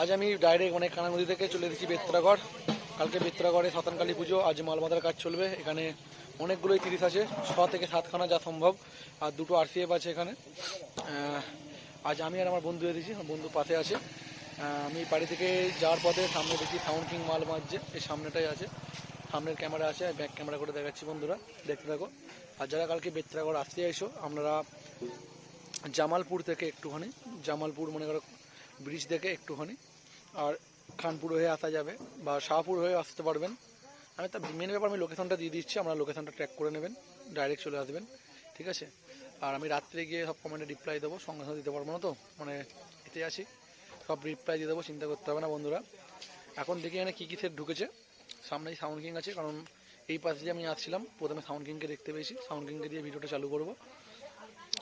আজ আমি ডাইরেক্ট মানে কানা নদী থেকে চলে এসেছি বেত্রাগড়। কালকে বেত্রাগড়ে শতানকালী পুজো, আজ মালমাদার কাজ চলবে। এখানে অনেকগুলোই তিরিশ আছে, ছ থেকে সাতখানা যা সম্ভব। আর দুটো আরসিএফ আছে এখানে। আজ আমি আর আমার বন্ধু এসেছি বন্ধু পাশে আছে। আমি বাড়ি থেকে যাওয়ার পথে সামনে দেখি সাউন্ড কিং মাল মারছে, এই সামনেটাই আছে। সামনের ক্যামেরা আছে ব্যাক ক্যামেরা করে দেখাচ্ছি বন্ধুরা, দেখতে থাকো। আর যারা কালকে বেত্রাগড় আসতে এসো আপনারা জামালপুর থেকে একটুখানি, জামালপুর মনে করো ব্রিজ দেখে একটুখানি। আর খানপুর হয়ে আসা যাবে বা শাহপুর হয়ে আসতে পারবেন। আমি তা মেন ব্যাপার আমি লোকেশনটা দিয়ে দিচ্ছি, আপনারা লোকেশনটা ট্র্যাক করে নেবেন ডাইরেক্ট চলে আসবেন, ঠিক আছে? আর আমি রাত্রে গিয়ে সব কমেন্টে রিপ্লাই দেবো, সঙ্গে সঙ্গে দিতে পারব না তো? মানে এতে আছি, সব রিপ্লাই দিয়ে দেবো, চিন্তা করতে হবে না বন্ধুরা। এখন দেখি এখানে কী কী সেট ঢুকেছে। সামনেই সাউন্ড কিং আছে, কারণ এই পাশে যে আমি আসছিলাম, প্রথমে সাউন্ড কিংকে দেখতে পেয়েছি। সাউন্ড কিংকে দিয়ে ভিডিওটা চালু করব।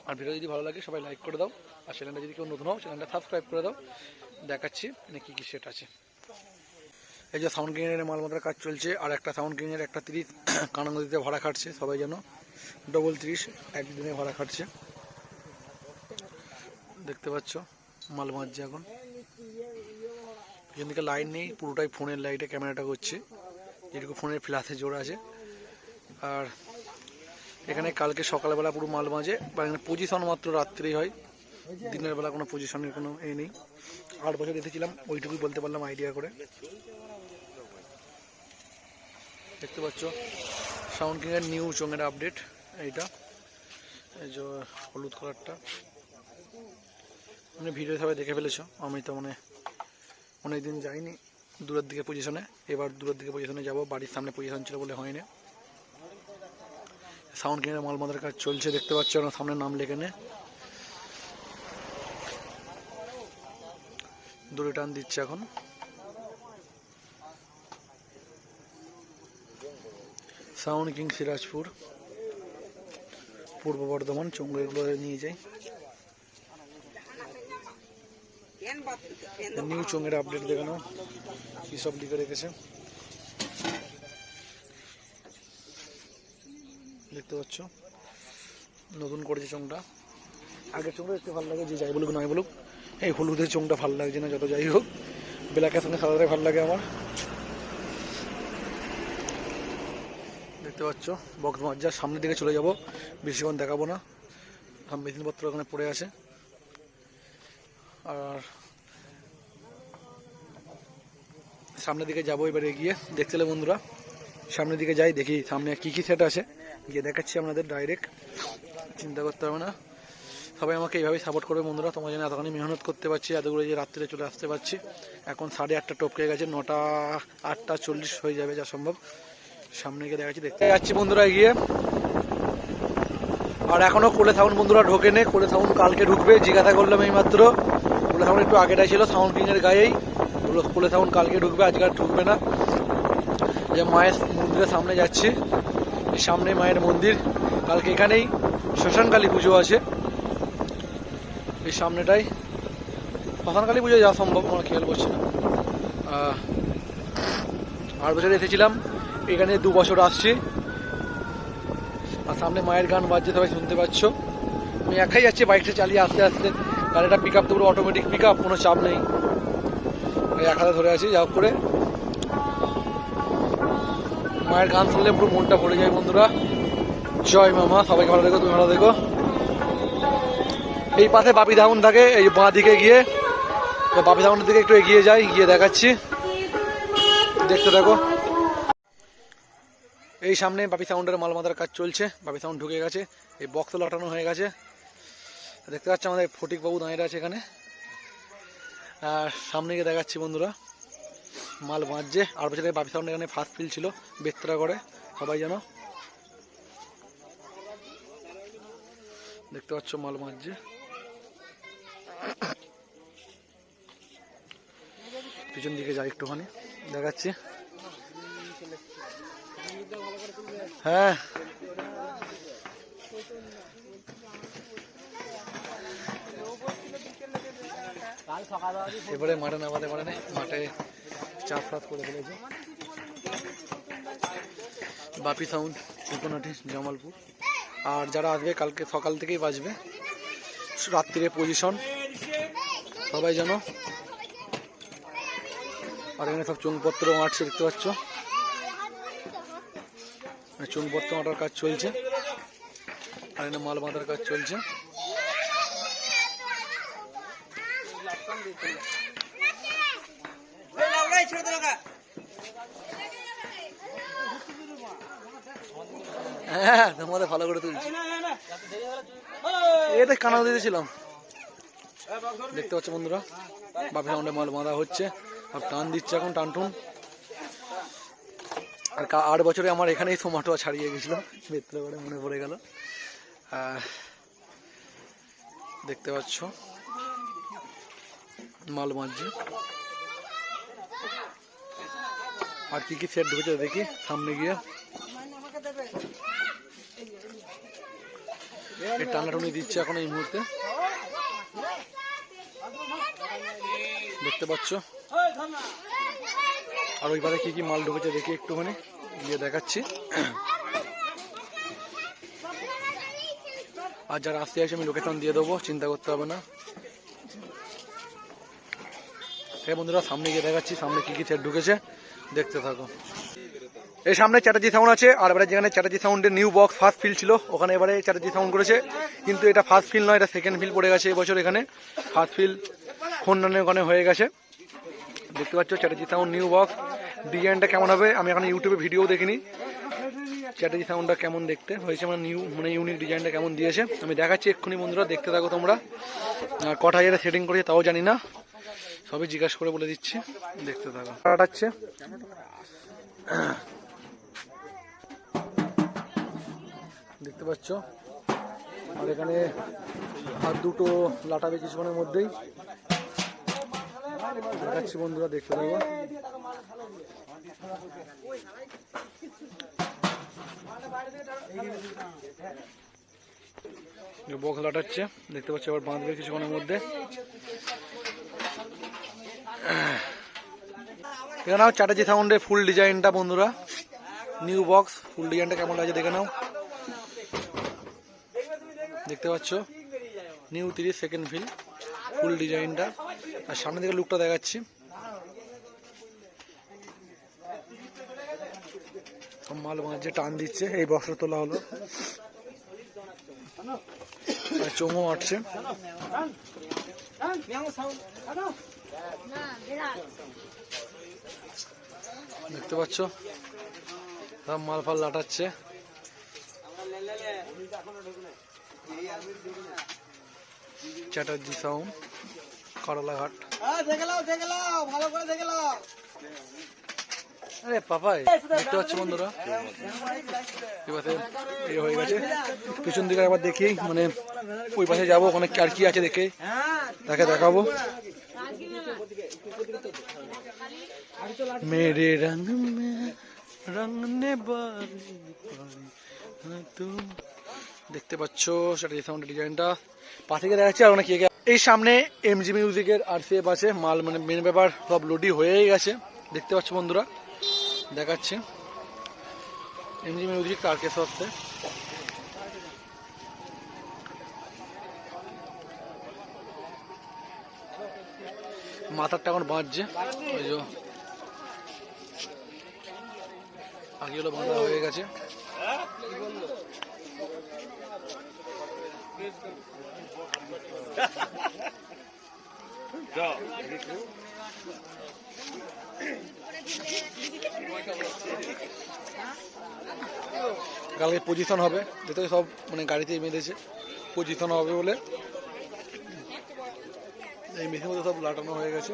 আর ভিডিও যদি ভালো লাগে, সবাই লাইক করে দাও। আর চ্যানেলটা যদি কেউ নতুন হও চ্যানেলটা সাবস্ক্রাইব করে দাও। দেখাচ্ছি মানে কী কী সেট আছে। এই যে সাউন্ড কিংয়ের মালমাতার কাজ চলছে, আর একটা সাউন্ড কিংয়ের একটা তিরিশ কানা নদীতে ভাড়া খাটছে, সবাই যেন ডবল তিরিশ, একদিনে ভাড়া খাটছে। দেখতে পাচ্ছ, মাল মারছে এখন। থেকে লাইন নেই, পুরোটাই ফোনের লাইটে ক্যামেরাটা করছে। যেটুকু ফোনের ফ্ল্যাশে জোর আছে। আর এখানে কালকে সকালবেলা পুরো মাল মাঝে বা এখানে পজিশন মাত্র রাত্রেই হয়। দিনের বেলা কোনো পজিশনের কোনো এ নেই। আট বছর এসেছিলাম ওইটুকুই বলতে পারলাম আইডিয়া করে। দেখতে পাচ্ছ সাউন্ড কিংয়ের নিউ চোঙের আপডেট এইটা। এই যে হলুদ কালারটা মানে ভিডিও সবাই দেখে ফেলেছো, আমি তো মানে অনেক দিন যাইনি। দূরের দিকে পজিশনে এবার দূরের দিকে পজিশনে যাব, বাড়ির সামনে পজিশন ছিল বলে হয়নি। সাউন্ড কিনে মাল মালমাদের কাজ চলছে, দেখতে পাচ্ছ ওনার সামনে নাম লেখে নে। দূরে টান দিচ্ছে এখন। সাউন্ড কিং সিরাজপুর, পূর্ব বর্ধমান চঙ্গুগুলো নিয়ে যাই। নিউ চঙ্গের আপডেট দেখানো, কি সব লিখে রেখেছে। দেখতে পাচ্ছ? নতুন করেছে চোংটা। আগের চোংটা দেখতে ভালো লাগে, যে যাই বলুক নয় বলুক। এই হলুদের চোংটা ভালো লাগছে না, যত যাই হোক। ব্ল্যাকের সঙ্গে সাদাটাই ভালো লাগে আমার। দেখতে পাচ্ছ? বক্স মার্জার সামনের দিকে চলে যাব। বেশিক্ষণ দেখাবো না। সব মেশিনপত্র ওখানে পড়ে আছে। আর সামনের দিকে যাব এবারে গিয়ে দেখতে বন্ধুরা। সামনের দিকে যাই, দেখি সামনে কি কি সেট আছে। গিয়ে দেখাচ্ছি আপনাদের ডাইরেক্ট চিন্তা করতে হবে না। সবাই আমাকে এইভাবেই সাপোর্ট করবে বন্ধুরা। তোমার জন্য এতখানি মেহনত করতে পারছি। এতগুলো যে রাত্রে চলে আসতে পারছি। এখন সাড়ে আটটা টপকে গেছে। নটা, আটটা চল্লিশ হয়ে যাবে যা সম্ভব। সামনে গিয়ে দেখাচ্ছি, দেখতে যাচ্ছি বন্ধুরা গিয়ে। আর এখনও কোলে সাউন্ড বন্ধুরা ঢোকে নে। কোলে সাউন্ড কালকে ঢুকবে। জিজ্ঞাসা করলাম এই মাত্র কোলে সাউন্ড একটু আগেটাই ছিল সাউন্ড কিংয়ের গায়েই। কোলে- কোলে সাউন্ড কালকে ঢুকবে, আজকে আর ঢুকবে না। যে মায়ের মন্দিরের সামনে যাচ্ছি। সামনে মায়ের মন্দির। কালকে এখানেই শ্মশানকালী পুজো আছে। এই সামনেটাই। শ্মশানকালী পুজো যাওয়া সম্ভব আমার খেয়াল করছি না। আর বছর এসেছিলাম। এখানে দু বছর আসছি। আর সামনে মায়ের গান বাজছে, সবাই শুনতে পাচ্ছ। আমি একাই যাচ্ছি, বাইকটা চালিয়ে আস্তে আস্তে। গাড়িটা পিক আপ তো পুরো অটোমেটিক পিক আপ কোনো চাপ নেই। এক হাতে ধরে আছি, যা করে। মায়ের গান শুনলে পুরো মনটা ভরে যায় বন্ধুরা। জয় মামা সবাইকে ভালো দেখো তুমি ভালো দেখো এই পাশে বাপি ধাউন থাকে, এই বাঁ দিকে গিয়ে। তো বাপি ধাউনের দিকে একটু এগিয়ে যাই, গিয়ে দেখাচ্ছি। দেখতে থাকো। এই সামনে বাপি সাউন্ডের মালমাতার কাজ চলছে, বাপি সাউন্ড ঢুকে গেছে, এই বক্স লাটানো হয়ে গেছে। দেখতে পাচ্ছি আমাদের ফটিক বাবু দাঁড়িয়ে আছে এখানে। আর সামনে গিয়ে দেখাচ্ছি বন্ধুরা। মাল বাঁধছে। আর বছর বাপি সাউন্ড এখানে ফার্স্ট ফিল ছিল, বেত্রা করে সবাই যেন দেখতে পাচ্ছ মাল বাঁধছে। পিছন দিকে যাই একটুখানি, দেখাচ্ছি। হ্যাঁ। এবারে মাঠে নামাতে পারে নাই মাঠে চাপ করে ফেলেছে। বাপি সাউন্ড চিকনাটি জামালপুর। আর যারা আসবে, কালকে সকাল থেকেই বাজবে। রাত্রিরে পজিশন সবাই যেন আর এখানে সব চুনপত্র মারছে দেখতে পাচ্ছ? এখানে চুনপত্র মাটার কাজ চলছে। আর এখানে মাল বাঁধার কাজ চলছে। হ্যাঁ তোমাদের ভালো করে তুলছি। এটা কানা দিয়েছিলাম দেখতে পাচ্ছ বন্ধুরা বাপের সামনে মাল বাঁধা হচ্ছে আর টান দিচ্ছে এখন টানটুন। আর আট বছরে আমার এখানেই সোমাটোয়া ছাড়িয়ে গেছিল মিত্র করে মনে পড়ে গেল। দেখতে পাচ্ছ মাল বাঁধছে। আর কি কি সেট ঢুকেছে দেখি সামনে গিয়ে। টানাটুনি দিচ্ছে এখন এই মুহূর্তে। দেখতে পাচ্ছ? আর ওইবারে কি কি মাল ঢুকেছে দেখি একটুখানি, গিয়ে দেখাচ্ছি। আর যারা আসতে আসে আমি লোকেশন দিয়ে দেবো, চিন্তা করতে হবে না। হ্যাঁ বন্ধুরা, সামনে গিয়ে দেখাচ্ছি, সামনে কি কি সেট ঢুকেছে, দেখতে থাকো। এই সামনে চ্যাটার্জি সাউন্ড আছে, আর এবারে যেখানে চ্যাটার্জি সাউন্ডের নিউ বক্স ফার্স্ট ফিল ছিল, ওখানে এবারে চ্যাটার্জি সাউন্ড করেছে। কিন্তু এটা ফার্স্ট ফিল নয়, এটা সেকেন্ড ফিল পড়ে গেছে এবছর এখানে। ফার্স্ট ফিল খন্ডনের ওখানে হয়ে গেছে। দেখতে পাচ্ছ, চ্যাটার্জি সাউন্ড নিউ বক্স ডিজাইনটা কেমন হবে? আমি এখন ইউটিউবে ভিডিও দেখিনি। চ্যাটার্জি সাউন্ডটা কেমন দেখতে? হয়েছে মানে নিউ মানে ইউনিক ডিজাইনটা কেমন দিয়েছে? আমি দেখাচ্ছি এক্ষুনি বন্ধুরা, দেখতে থাকো তোমরা। কটা যেটা সেটিং করেছে তাও জানি না। সবই জিজ্ঞাসা করে বলে দিচ্ছি। দেখতে থাকো। কাটাচ্ছে দেখতে পাচ্ছ? আর এখানে আর দুটো লাটাবে কিছুক্ষণের মধ্যেই। দেখাচ্ছি বন্ধুরা, দেখতে থাকো। বক্স লাটাচ্ছে, দেখতে পাচ্ছি আবার বাঁধবে কিছুক্ষণের মধ্যে। এখানে নাও চ্যাটার্জি সাউন্ডের ফুল ডিজাইনটা বন্ধুরা। নিউ বক্স ফুল ডিজাইনটা কেমন লাগছে দেখে নাও। দেখতে পাচ্ছ? নিউ তিরিশ সেকেন্ড ফিল ফুল ডিজাইনটা আর সামনে থেকে লুকটা দেখাচ্ছি। মাল মাঝে টান দিচ্ছে, এই বক্সটা তোলা হলো। চোঙও আটছে দেখতে পাচ্ছ? মাল ফাল লাটাচ্ছে। চ্যাটার্জি সাউন্ড করলাঘাট আরে পাপাই দেখতে পাচ্ছ বন্ধুরা? এবারে ইয়ে হয়ে গেছে। পিছন দিকে একবার দেখি মানে ওই পাশে যাব ওখানে আর কি আছে দেখে। তাকে দেখাবো। মেরে রঙ মে রঙনে বালি পারি হ্যাঁ তুম দেখতে পাচ্ছ, সেটা সাউন্ড ডিজাইনটা পাশে গিয়ে দেখাচ্ছি আর অনেক এই সামনে এমজি মিউজিকের আর সি এফ আছে মাল মানে মেন ব্যাপার, সব লোডি হয়েই গেছে। দেখতে পাচ্ছ বন্ধুরা, দেখাচ্ছে। এমজি মিউজিক তারকেশ হচ্ছে মাথারটা এখন বাঁধছে ওই যে আগেগুলো বাঁধা হয়ে গেছে। কালকে পজিশন হবে। যেহেতু সব মানে গাড়িতেই বেঁধেছে। পজিশন হবে বলে। এই মেশিন মধ্যে সব লাটানো হয়ে গেছে।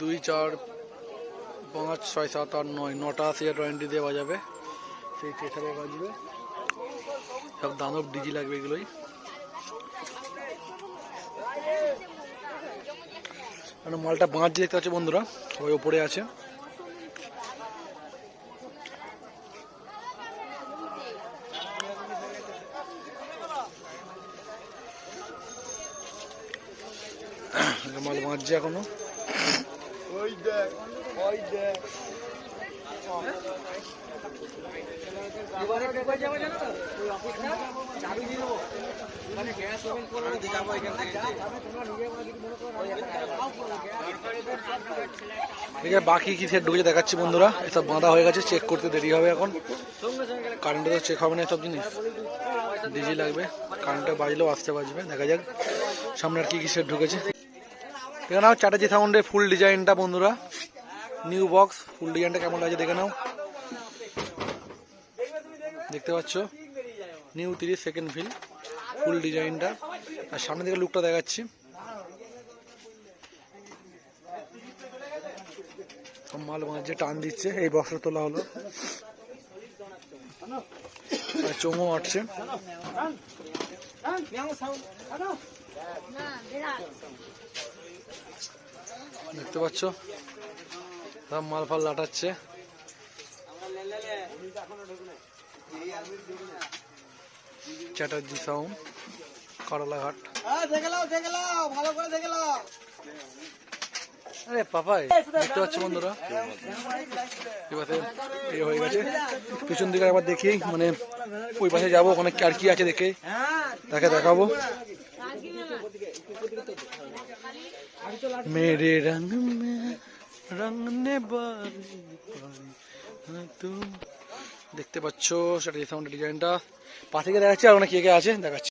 দুই, চার, পাঁচ, ছয়, সাত, আট, নয়, নটা আশি টোয়েন্টি দিয়ে বাজাবে। সেই প্রেসারে বাজবে সব দানব ডিজি লাগবে এগুলোই। মানে মালটা বাঁধছে দেখতে পাচ্ছে বন্ধুরা, সবাই ওপরে আছে। মাল বাঁধছে এখনও। ঠিক আছে বাকি কি সেট ঢুকেছে দেখাচ্ছি বন্ধুরা। এসব বাঁধা হয়ে গেছে চেক করতে দেরি হবে এখন। কারেন্টে তো চেক হবে না এসব জিনিস। ডিজি লাগবে। কারেন্টে বাজলেও আসতে বাজবে দেখা যাক। সামনে আর কি কি সেট ঢুকেছে। দেখে নাও চ্যাটার্জি সাউন্ডের ফুল ডিজাইনটা বন্ধুরা। নিউ বক্স ফুল ডিজাইনটা কেমন লাগছে দেখে নাও। দেখতে পাচ্ছ? নিউ তিরিশ সেকেন্ড ফিল ফুল ডিজাইনটা আর সামনে থেকে লুকটা দেখাচ্ছি। মাল বাঁধছে টান দিচ্ছে, এই বক্সটা তোলা হলো। চোঙও আটছে দেখতে পাচ্ছ? মাল ফাল লাটাচ্ছে। চ্যাটার্জি সাউন্ড করলাঘাট। আরে পাপাই দেখতে পাচ্ছ বন্ধুরা? এবারে এ হয়ে গেছে। পিছন দিকে একবার দেখি মানে ওই পাশে যাব ওখানে আর কি আছে দেখে। তাকে দেখাবো। মেরে রঙ বালি পারি হ্যাঁ তুম দেখতে পাচ্ছ সেটা সাউন্ড ডিজাইনটা পাশে গিয়ে দেখাচ্ছি আর ওখানে কে কে আছে দেখাচ্ছি।